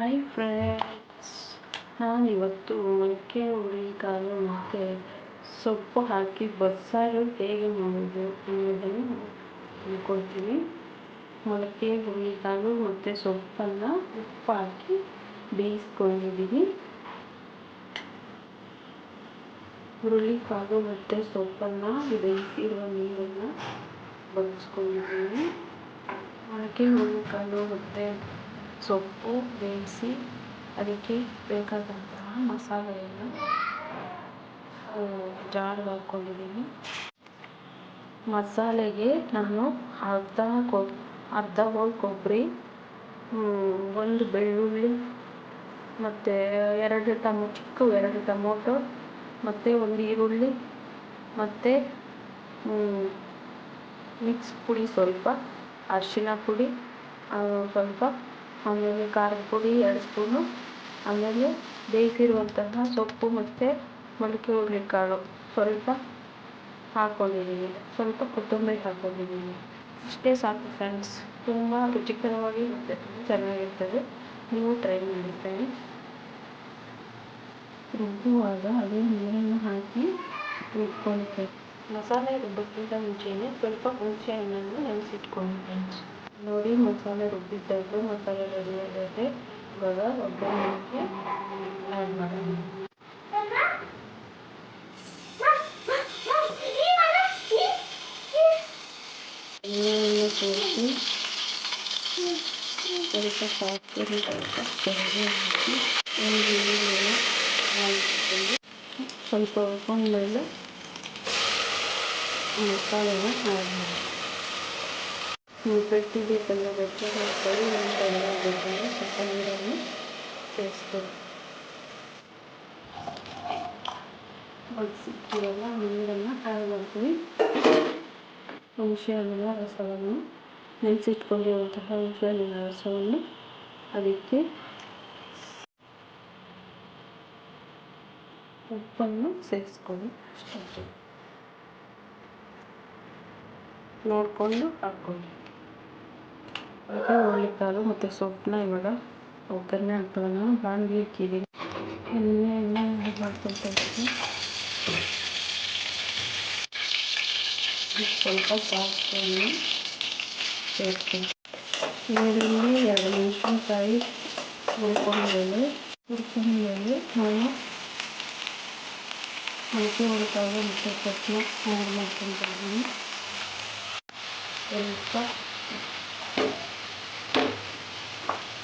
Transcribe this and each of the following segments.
Hi friends ನಾನು ಇವತ್ತು ಮೊಳಕೆ ಹುರುಳಿಕಾಳು ಮತ್ತು ಸೊಪ್ಪು ಹಾಕಿ ಬಸ್ಸಾರು ಹೇಗೆ ಮಾಡೋದು ಅನ್ನೋದನ್ನು ತಿಳ್ಕೊಳ್ತೀನಿ. ಮೊಳಕೆ ಹುರುಳಿಕಾಳು ಮತ್ತು ಸೊಪ್ಪನ್ನು ಉಪ್ಪು ಹಾಕಿ ಬೇಯಿಸ್ಕೊಂಡಿದ್ದೀನಿ. ಹುರುಳಿಕಾಳು ಮತ್ತು ಸೊಪ್ಪನ್ನು ಬೇಯಿಸಿರುವ ನೀರನ್ನು ಬಳಸ್ಕೊಂಡಿದ್ದೀನಿ. ಮೊಳಕೆ ಹುರುಳಿಕಾಳು ಮತ್ತು ಸೊಪ್ಪು, ಬೇಯಿಸಿ ಅದಕ್ಕೆ ಬೇಕಾದಂತಹ ಮಸಾಲೆಯನ್ನು ಜಾರ್ಗೆ ಹಾಕ್ಕೊಂಡಿದ್ದೀನಿ. ಮಸಾಲೆಗೆ ನಾನು ಅರ್ಧ ಕೊ, ಅರ್ಧ ಹೋಲ್ ಕೊಬ್ಬರಿ ಒಂದು ಬೆಳ್ಳುಳ್ಳಿ ಮತ್ತು ಎರಡು ಟಮೊ, ಚಿಕ್ಕ ಎರಡು ಟೊಮೊಟೊ ಮತ್ತು ಒಂದು ಈರುಳ್ಳಿ ಮತ್ತು ಮಿಕ್ಸ್ ಪುಡಿ ಸ್ವಲ್ಪ, ಅರಿಶಿನ ಪುಡಿ ಸ್ವಲ್ಪ ಆಮೇಲೆ ಖಾರದ ಪುಡಿ ಎರಡು ಸ್ಪೂನು, ಆಮೇಲೆ ಬೇಯಿಸಿರುವಂತಹ ಸೊಪ್ಪು ಮತ್ತು ಮೊಳಕೆ ಹುರುಳಿಕಾಳು. ಸ್ವಲ್ಪ ಹಾಕ್ಕೊಂಡಿದ್ದೀನಿ ಸ್ವಲ್ಪ ಕೊತ್ತಂಬರಿ ಹಾಕ್ಕೊಂಡಿದ್ದೀನಿ ಇಷ್ಟೇ ಸಾಕು ಫ್ರೆಂಡ್ಸ್ ತುಂಬ ರುಚಿಕರವಾಗಿ ಮತ್ತು ಚೆನ್ನಾಗಿರ್ತದೆ. ನೀವು ಟ್ರೈ ಮಾಡಿ ಫ್ರೆಂಡ್ಸ್ ರುಬ್ಬುವಾಗ ಅದೇ ನೀರನ್ನು ಹಾಕಿ ರುಬ್ಕೊಳ್ಬೇಕು ಮಸಾಲೆ ರುಬ್ಬಕ್ಕಿಂತ ಮುಂಚೆಯೇ ಸ್ವಲ್ಪ ಹುಣಸೆ ಹಣ್ಣನ್ನು ನೆನೆಸಿಟ್ಕೊಂಡು ಫ್ರೆಂಡ್ಸ್ ನೋಡಿ, ಮಸಾಲೆ ರುಬ್ಬಿದ್ದಾಗ ಮಸಾಲೆ ರೆಡಿ ಆಗೈತೆ. ಇವಾಗ ಒಗ್ಗರಣೆಗೆ ಆ್ಯಡ್ ಮಾಡೋಣ. ಎಣ್ಣೆಯನ್ನು ಸೇರಿಸಿ ಸ್ವಲ್ಪ ಸಾಸಿವೆ ಸ್ವಲ್ಪ ಕರಿಬೇವು ಹಾಕಿ ಒಂದು ಈರುಳ್ಳಿಯನ್ನು ಹಾಕಿಕೊಂಡು ಸ್ವಲ್ಪ ಹುರ್ಕೊಂಡ್ಮೇಲೆ ಮಸಾಲೆನ ಆ್ಯಡ್ ಮಾಡಿ ಗಟ್ಟಿ ಬೇಕಂದರೆ ಗಟ್ಟಿ ಹಾಕ್ಕೊಳ್ಳಿ ನೀರೆಲ್ಲ ಬೇಕಂದರೆ ಸ್ವಲ್ಪ ನೀರನ್ನು ಸೇರಿಸ್ಕೊಳ್ಳಿ ಬಗ್ಸಿಕ್ಕಿರಲ್ಲ ನೀರನ್ನು ಆ್ಯಡ್ ಮಾಡ್ತೀವಿ ಹುಣಸೆ ಹಣ್ಣಿನ ರಸವನ್ನು ನೆನೆಸಿಟ್ಕೊಂಡಿರುವಂತಹ ಹುಣಸೆ ಹಣ್ಣಿನ ರಸವನ್ನು ಅದಕ್ಕೆ ಉಪ್ಪನ್ನು ಸೇರಿಸ್ಕೊಳ್ಳಿ ಅಷ್ಟೇ ನೋಡಿಕೊಂಡು ಹಾಕ್ಕೊಳ್ಳಿ ಮತ್ತು ಹುರುಳಿಕಾಳು ಮತ್ತು ಸೊಪ್ಪನ್ನ ಇವಾಗ ಒಗ್ಗರಣೆ ಹಾಕ್ಕೊಳ್ಳೋಣ ಬಾಣಲಿ ಇಕ್ಕಿದ್ದೀನಿ ಎಣ್ಣೆ ಎಣ್ಣೆ ಮಾಡ್ಕೊಳ್ತಾ ಇದ್ದೀನಿ ಸ್ವಲ್ಪ ಸಾಸಿವೆಯನ್ನು ಸೇರಿಸ್ತೀನಿ ಈರುಳ್ಳಿ ಎರಡು ಮೆಣಸಿನ್ಕಾಯಿ ಹುರ್ಕೊಂಡ್ಮೇಲೆ ಹುರ್ಕೊಂಡ್ಮೇಲೆ ನಾನು ಮೊಳಕೆ ಹುರುಳಿಕಾಳು ಮತ್ತು ಸೊಪ್ಪನ್ನ ಆ್ಯಡ್ ಮಾಡ್ಕೊತಾ ಇದ್ದೀನಿ ಸ್ವಲ್ಪ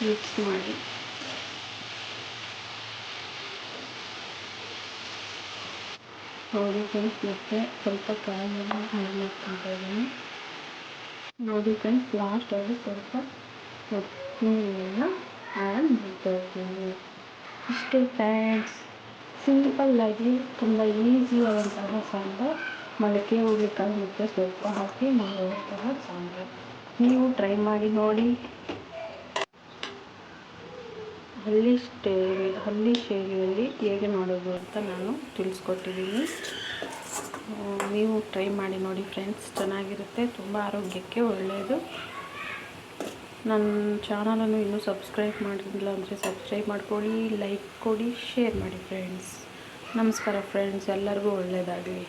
ಮಿಕ್ಸ್ ಮಾಡಿ ನೋಡಿ ಫ್ರೆಂಡ್ಸ್ ಮತ್ತೆ ಸ್ವಲ್ಪ ಕಾಯನ್ನು ಆ್ಯಡ್ ಮಾಡ್ಕೊತಾ ಇದ್ದೀನಿ ನೋಡಿ ಫ್ರೆಂಡ್ಸ್ ಲಾಸ್ಟಲ್ಲಿ ಸ್ವಲ್ಪ ಕೊತ್ತಂಬರಿಯನ್ನು ಆ್ಯಡ್ ಮಾಡ್ತಾ ಇದ್ದೀನಿ ಇಷ್ಟೇ ಫ್ರೆಂಡ್ಸ್ ಸಿಂಪಲ್ಲಾಗಿ ತುಂಬ ಈಸಿಯಾದಂತಹ ಸಾಂಬಾರು ಮೊಳಕೆ ಹುರುಳಿಕಾಳು ಸ್ವಲ್ಪ ಹಾಕಿ ಮಾಡುವಂತಹ ಸಾಂಬಾರು. ನೀವು ಟ್ರೈ ಮಾಡಿ ನೋಡಿ. ಹಳ್ಳಿ ಸ್ಟೈಲ್ ಹಳ್ಳಿ ಶೈಲಿಯಲ್ಲಿ ಹೇಗೆ ಮಾಡೋದು ಅಂತ ನಾನು ತಿಳಿಸ್ಕೊಟ್ಟಿದ್ದೀನಿ. ನೀವು ಟ್ರೈ ಮಾಡಿ ನೋಡಿ ಫ್ರೆಂಡ್ಸ್, ಚೆನ್ನಾಗಿರುತ್ತೆ, ತುಂಬ ಆರೋಗ್ಯಕ್ಕೆ ಒಳ್ಳೆಯದು. ನನ್ನ ಚಾನಲನ್ನು ಇನ್ನೂ ಸಬ್ಸ್ಕ್ರೈಬ್ ಮಾಡಿಲ್ಲ ಅಂದರೆ ಸಬ್ಸ್ಕ್ರೈಬ್ ಮಾಡ್ಕೊಳ್ಳಿ, ಲೈಕ್ ಕೊಡಿ, ಶೇರ್ ಮಾಡಿ ಫ್ರೆಂಡ್ಸ್. ನಮಸ್ಕಾರ ಫ್ರೆಂಡ್ಸ್, ಎಲ್ಲರಿಗೂ ಒಳ್ಳೆಯದಾಗಲಿ.